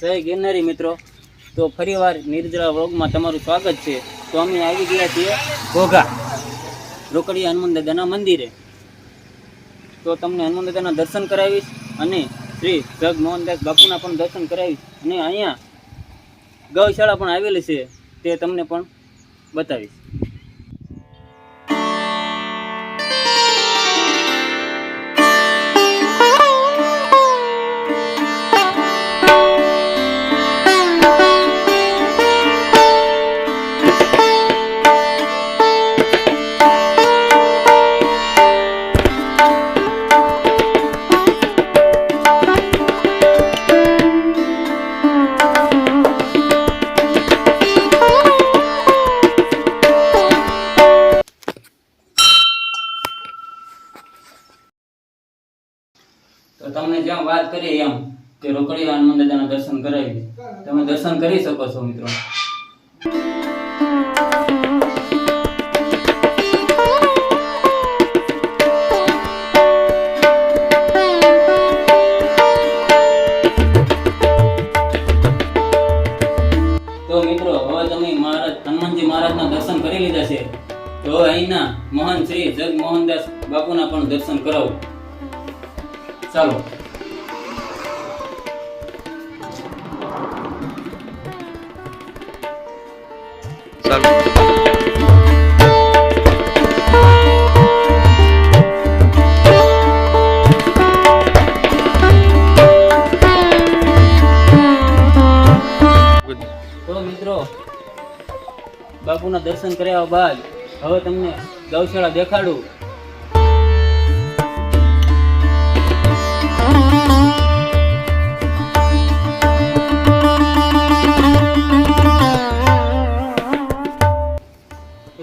જય ગિરનારી મિત્રો. તો ફરીવાર નિર્જરા વ્લોગમાં તમારું સ્વાગત છે. તો અમે આવી ગયા છીએ ઘોઘા. રોકડીયા હનુમાન દાદાના મંદિરે. તો તમને હનુમાન દાદાના દર્શન કરાવીશ અને શ્રી જગ મોહનદાસ બાપુના પણ દર્શન કરાવીશ. અને અહીંયા ગૌશાળા પણ આવેલી છે તે તમને પણ બતાવીશ. તો તમને જેમ વાત કરી એમ કે રોકડી હનુમાન દાદાના દર્શન કરાવી. તમે દર્શન કરી શકો છો, મિત્રો. તો મિત્રો, હવે તમે મહારાજ, હનુમાનજી મહારાજના દર્શન કરી લીધા છે. તો અહીંના મહાન શ્રી જગમોહનદાસ બાપુના પણ દર્શન કરાવો. ચાલો. તો મિત્રો બાપુના દર્શન કર્યા બાદ હવે તમને ગૌશાળા દેખાડું.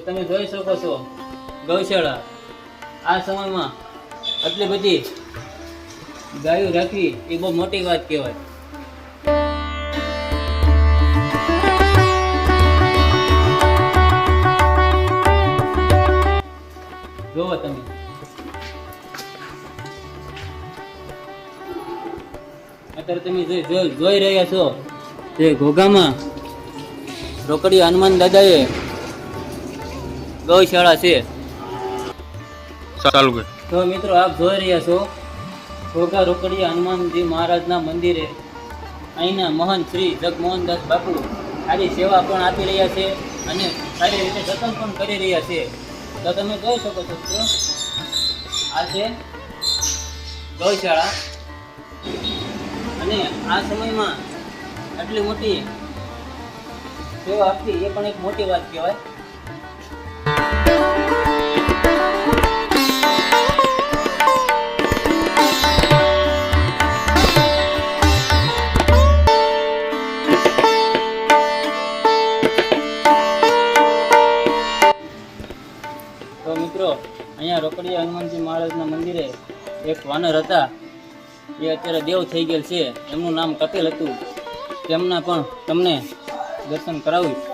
તમે જોઈ શકો છો, ગૌશાળા. આ સમયમાં આટલી બધી ગાયો રાખવી એ બહુ મોટી વાત કહેવાય. જોવો તમે. અત્યારે તમે જોઈ રહ્યા છો તે ઘોઘામાં રોકડી હનુમાન દાદાએ ગૌશાળા છે. ચાલુ તો મિત્રો આપ જોઈ રહ્યા છો ઘોઘા રોકડી હનુમાનજી મહારાજના મંદિરે અહીંના મહાન શ્રી જગમોહનદાસ બાપુ સારી સેવા પણ આપી રહ્યા છે અને સારી રીતે જતન પણ કરી રહ્યા છે. તો તમે જોઈ શકો છો આ છે ગૌશાળા. અને આ સમયમાં આટલી મોટી સેવા આપવી એ પણ એક મોટી વાત કહેવાય. મિત્રો, અહીંયા રોકડીયા હનુમાનજી મહારાજના મંદિરે એક વાનર હતા. એ અત્યારે દેવ થઈ ગયેલ છે. એમનું નામ કપિલ હતું. તેમના પણ તમને દર્શન કરાવીશ.